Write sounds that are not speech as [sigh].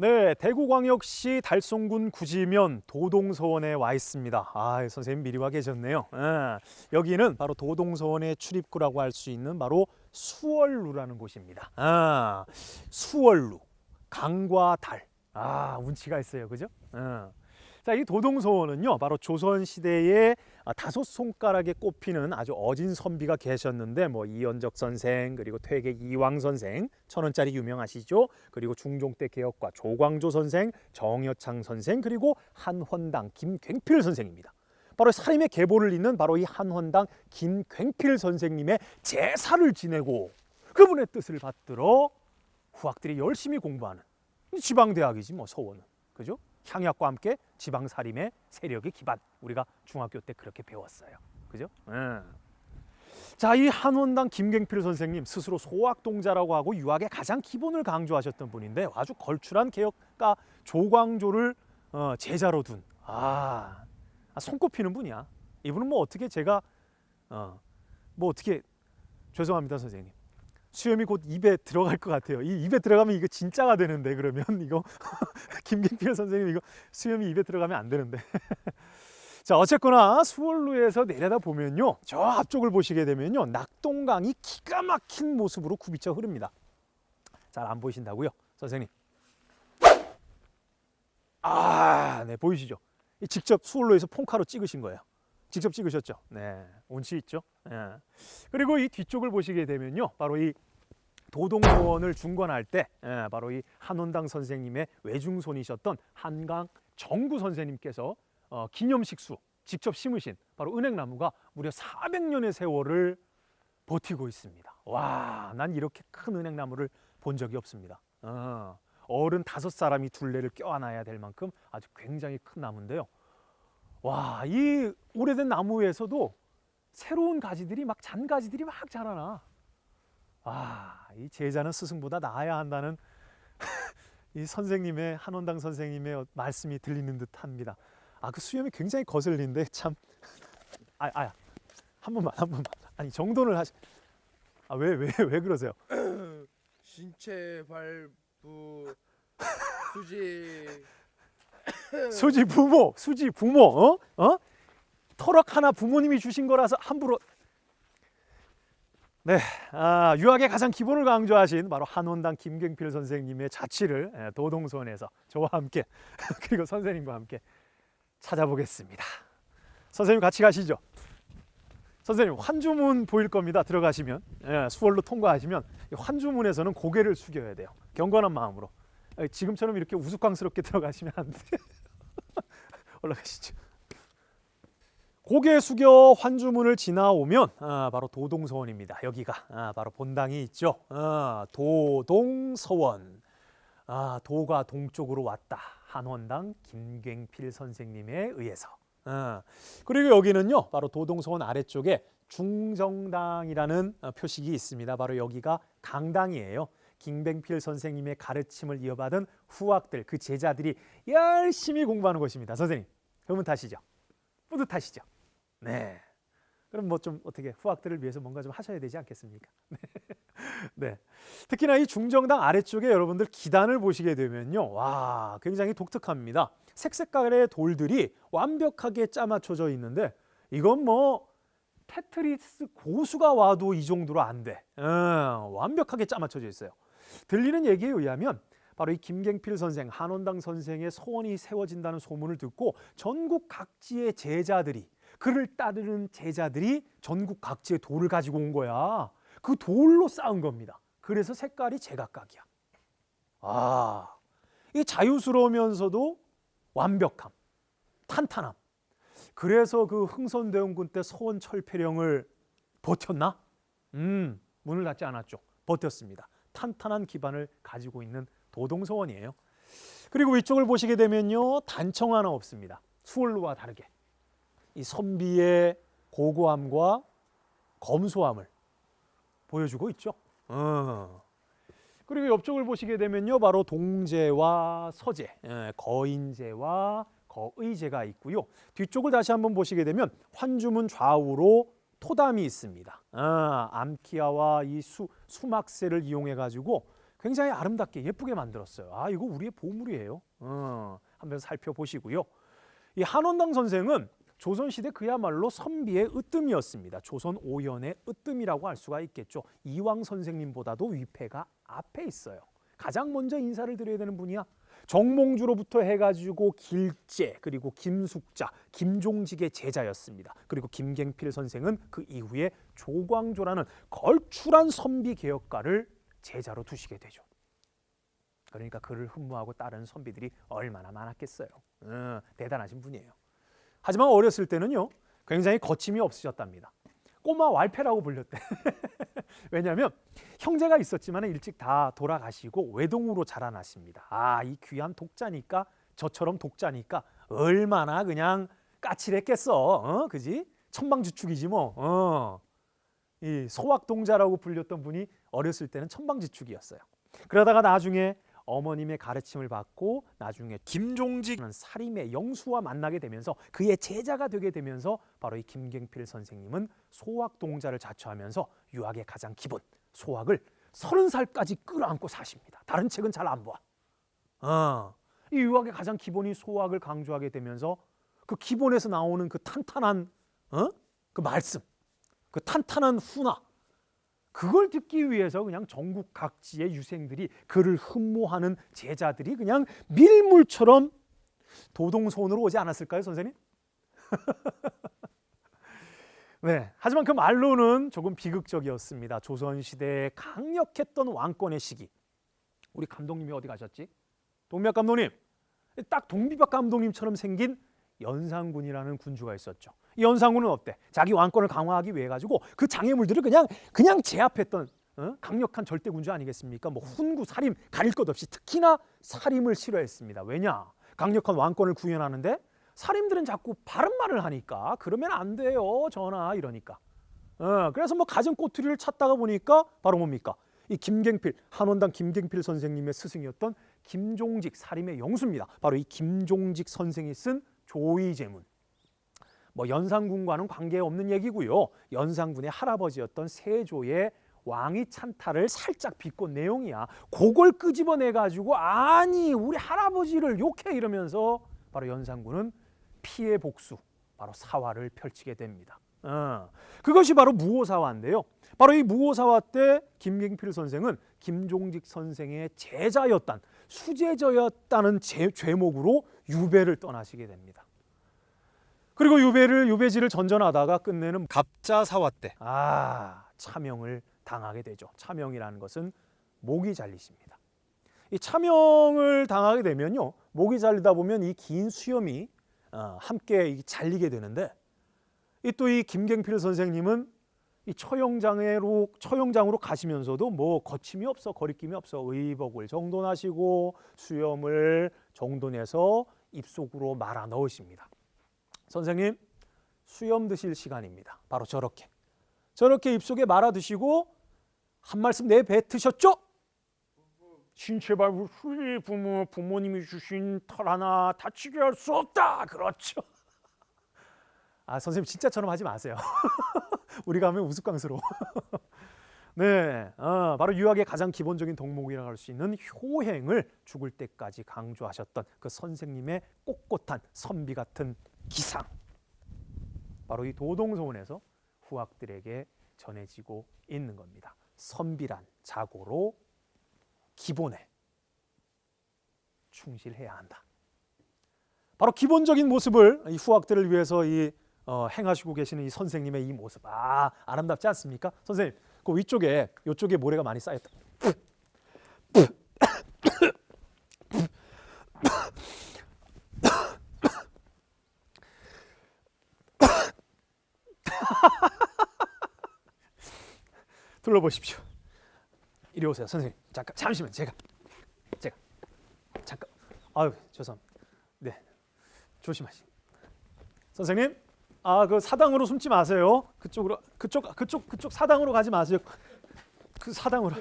네, 대구광역시 달성군 구지면 도동서원에 와 있습니다. 아, 선생님 미리 와 계셨네요. 아, 여기는 바로 도동서원의 출입구라고 할 수 있는 바로 수월루라는 곳입니다. 아, 수월루, 강과 달. 아, 운치가 있어요, 그죠? 아. 자, 이 도동서원은요, 바로 조선 시대에 아, 다섯 손가락에 꼽히는 아주 어진 선비가 계셨는데, 뭐 이연적 선생 그리고 퇴계 이왕 선생 천 원짜리 유명하시죠? 그리고 중종 때 개혁과 조광조 선생, 정여창 선생 그리고 한헌당 김굉필 선생입니다. 바로 살림의 계보를 잇는 바로 이 한헌당 김굉필 선생님의 제사를 지내고 그분의 뜻을 받들어 후학들이 열심히 공부하는 지방 대학이지 뭐 서원은 그죠? 향약과 함께 지방 살림의 세력의 기반 우리가 중학교 때 그렇게 배웠어요. 그죠? 예. 자, 이 한원당 김갱필 선생님 스스로 소학동자라고 하고 유학의 가장 기본을 강조하셨던 분인데 아주 걸출한 개혁가 조광조를 어, 제자로 둔 아, 아, 손꼽히는 분이야. 이분은 뭐 어떻게 제가 어, 뭐 어떻게 죄송합니다 선생님. 수염이 곧 입에 들어갈 것 같아요. 이 입에 들어가면 이거 진짜가 되는데 그러면 [laughs] 이거 [laughs] 김갱필 선생님 이거 수염이 입에 들어가면 안 되는데. [laughs] 자 어쨌거나 수월루에서 내려다 보면요 저 앞쪽을 보시게 되면요 낙동강이 기가 막힌 모습으로 굽이쳐 흐릅니다. 잘 안 보이신다고요, 선생님? 아, 네 보이시죠? 이 직접 수월로에서 폰카로 찍으신 거예요. 직접 찍으셨죠? 네, 운치 있죠? 예. 그리고 이 뒤쪽을 보시게 되면요, 바로 이 도동서원을 중건할 때 예, 바로 이 한원당 선생님의 외중손이셨던 한강 정구 선생님께서 어, 기념식수 직접 심으신 바로 은행나무가 무려 400년의 세월을 버티고 있습니다. 와, 난 이렇게 큰 은행나무를 본 적이 없습니다. 어, 어른 다섯 사람이 둘레를 껴안아야 될 만큼 아주 굉장히 큰 나무인데요. 와, 이 오래된 나무에서도 새로운 가지들이 막 잔가지들이 막 자라나. 아, 이 제자는 스승보다 나아야 한다는 [laughs] 이 선생님의 한원당 선생님의 말씀이 들리는 듯합니다. 아, 그 수염이 굉장히 거슬리는데 참. 아, 아, 한 번만, 한 번만. 아니 정돈을 하시. 아, 왜, 왜, 왜 그러세요? 신체 발부 수지 수지 부모, 수지 부모, 어? 어? 터럭 하나 부모님이 주신 거라서 함부로. 네, 아, 유학의 가장 기본을 강조하신 바로 한원당 김경필 선생님의 자취를 예, 도동서원에서 저와 함께 [laughs] 그리고 선생님과 함께 찾아보겠습니다. 선생님 같이 가시죠. 선생님 환주문 보일 겁니다. 들어가시면 예, 수월로 통과하시면 이 환주문에서는 고개를 숙여야 돼요. 경건한 마음으로. 예, 지금처럼 이렇게 우스꽝스럽게 들어가시면 안 돼요. 올라가시죠. 고개 숙여 환주문을 지나오면 아, 바로 도동서원입니다. 여기가 아, 바로 본당이 있죠. 아, 도동서원. 아, 도가 동쪽으로 왔다. 한원당 김갱필 선생님에 의해서. 아, 그리고 여기는요, 바로 도동서원 아래쪽에 중정당이라는 어, 표식이 있습니다. 바로 여기가 강당이에요. 김뱅필 선생님의 가르침을 이어받은 후학들, 그 제자들이 열심히 공부하는 곳입니다. 선생님, 타시죠? 뿌듯하시죠? 네. 그럼 뭐 좀 어떻게 후학들을 위해서 뭔가 좀 하셔야 되지 않겠습니까? [laughs] 네. 네. 특히나 이 중정당 아래쪽에 여러분들 기단을 보시게 되면요. 와, 굉장히 독특합니다. 색색깔의 돌들이 완벽하게 짜맞춰져 있는데 이건 뭐 테트리스 고수가 와도 이 정도로 안 돼. 음, 완벽하게 짜맞춰져 있어요. 들리는 얘기에 의하면 바로 이 김갱필 선생, 한원당 선생의 소원이 세워진다는 소문을 듣고 전국 각지의 제자들이 그를 따르는 제자들이 전국 각지의 돌을 가지고 온 거야. 그 돌로 쌓은 겁니다. 그래서 색깔이 제각각이야. 아, 이 자유스러우면서도 완벽함, 탄탄함. 그래서 그 흥선대원군 때 서원 철폐령을 버텼나? 음, 문을 닫지 않았죠. 버텼습니다. 탄탄한 기반을 가지고 있는 도동서원이에요. 그리고 위쪽을 보시게 되면요. 단청 하나 없습니다. 수월루와 다르게. 이 선비의 고고함과 검소함을 보여주고 있죠. 어. 그리고 옆쪽을 보시게 되면요. 바로 동제와 서제, 예, 거인제와 거의제가 있고요. 뒤쪽을 다시 한번 보시게 되면 환주문 좌우로 토담이 있습니다. 아, 암키아와 이 수, 수막새를 이용해 가지고 굉장히 아름답게 예쁘게 만들었어요. 아 이거 우리의 보물이에요. 어, 한번 살펴보시고요. 이 한원당 선생은 조선시대 그야말로 선비의 으뜸이었습니다. 조선 오연의 으뜸이라고 할 수가 있겠죠. 이왕 선생님보다도 위패가 앞에 있어요. 가장 먼저 인사를 드려야 되는 분이야. 정몽주로부터 해가지고 길제 그리고 김숙자, 김종직의 제자였습니다. 그리고 김갱필 선생은 그 이후에 조광조라는 걸출한 선비 개혁가를 제자로 두시게 되죠. 그러니까 그를 흠모하고 따르는 선비들이 얼마나 많았겠어요. 어, 대단하신 분이에요. 하지만 어렸을 때는요 굉장히 거침이 없으셨답니다. 꼬마 왈패라고 불렸대. [laughs] 왜냐하면 형제가 있었지만 일찍 다 돌아가시고 외동으로 자라났습니다. 아 이 귀한 독자니까 저처럼 독자니까 얼마나 그냥 까칠했겠어, 어? 그지? 천방지축이지 뭐. 어. 이 소확동자라고 불렸던 분이 어렸을 때는 천방지축이었어요. 그러다가 나중에 어머님의 가르침을 받고 나중에 김종직은 사림의 영수와 만나게 되면서 그의 제자가 되게 되면서 바로 이 김갱필 선생님은 소확동자를 자처하면서 유학의 가장 기본 소학을 서른 살까지 끌어안고 사십니다. 다른 책은 잘 안 봐. 어, 이 유학의 가장 기본이 소학을 강조하게 되면서 그 기본에서 나오는 그 탄탄한 어? 그 말씀, 그 탄탄한 훈화 그걸 듣기 위해서 그냥 전국 각지의 유생들이 그를 흠모하는 제자들이 그냥 밀물처럼 도동손으로 오지 않았을까요, 선생님? [laughs] 네. 하지만 그 말로는 조금 비극적이었습니다. 조선 시대에 강력했던 왕권의 시기. 우리 감독님이 어디 가셨지? 동미학 감독님. 딱 동비박 감독님처럼 생긴 연산군이라는 군주가 있었죠. 이 연산군은 어때? 자기 왕권을 강화하기 위해 가지고 그 장애물들을 그냥 그냥 제압했던 어? 강력한 절대 군주 아니겠습니까? 뭐 훈구, 살림 가릴 것 없이 특히나 살림을 싫어했습니다. 왜냐? 강력한 왕권을 구현하는데 살림들은 자꾸 바른 말을 하니까 그러면 안 돼요, 전하 이러니까. 어, 그래서 뭐 가진 꼬투리를 찾다가 보니까 바로 뭡니까? 이 김갱필 한원당 김갱필 선생님의 스승이었던 김종직 살림의 영수입니다. 바로 이 김종직 선생이 쓴 조의제문. 뭐 연산군과는 관계없는 얘기고요. 연산군의 할아버지였던 세조의 왕위 찬탈을 살짝 비꼰 내용이야. 그걸 끄집어내 가지고 아니 우리 할아버지를 욕해 이러면서 바로 연산군은 피해 복수, 바로 사화를 펼치게 됩니다. 어, 그것이 바로 무오사화인데요. 바로 이 무오사화 때 김갱필 선생은 김종직 선생의 제자였단 수제자였다는 제, 죄목으로 유배를 떠나시게 됩니다. 그리고 유배를 유배지를 전전하다가 끝내는 갑자사화 때 아, 차명을 당하게 되죠. 차명이라는 것은 목이 잘리십니다. 이 차명을 당하게 되면요. 목이 잘리다 보면 이 긴 수염이 어, 함께 이 잘리게 되는데 이 또 이 김갱필 선생님은 이 처형장애로 처형장으로 가시면서도 뭐 거침이 없어 거리낌이 없어 의복을 정돈하시고 수염을 정돈해서 입속으로 말아 넣으십니다. 선생님 수염 드실 시간입니다. 바로 저렇게 저렇게 입속에 말아 드시고 한 말씀 내뱉으셨죠? 신체발 후리 부모 부모님이 주신 털 하나 다치게 할 수 없다. 그렇죠. 아 선생님 진짜처럼 하지 마세요. [laughs] 우리가 하면 우스꽝스러워. [laughs] 네, 어, 바로 유학의 가장 기본적인 덕목이라고 할 수 있는 효행을 죽을 때까지 강조하셨던 그 선생님의 꼿꼿한 선비 같은 기상. 바로 이 도동서원에서 후학들에게 전해지고 있는 겁니다. 선비란 자고로 기본에 충실해야 한다. 바로 기본적인 모습을 이 후학들을 위해서 이 어, 행하시고 계시는 이 선생님의 이 모습 아 아름답지 않습니까? 선생님 그 위쪽에 이쪽에 모래가 많이 쌓였다. 둘러보십시오. 이리 오세요, 선생님. 잠깐 잠시만 제가 제가 잠깐 아유 죄송합니다. 네 조심하시. 선생님, 아 그 사당으로 숨지 마세요. 그쪽으로 그쪽 그쪽 그쪽 사당으로 가지 마세요. 그 사당으로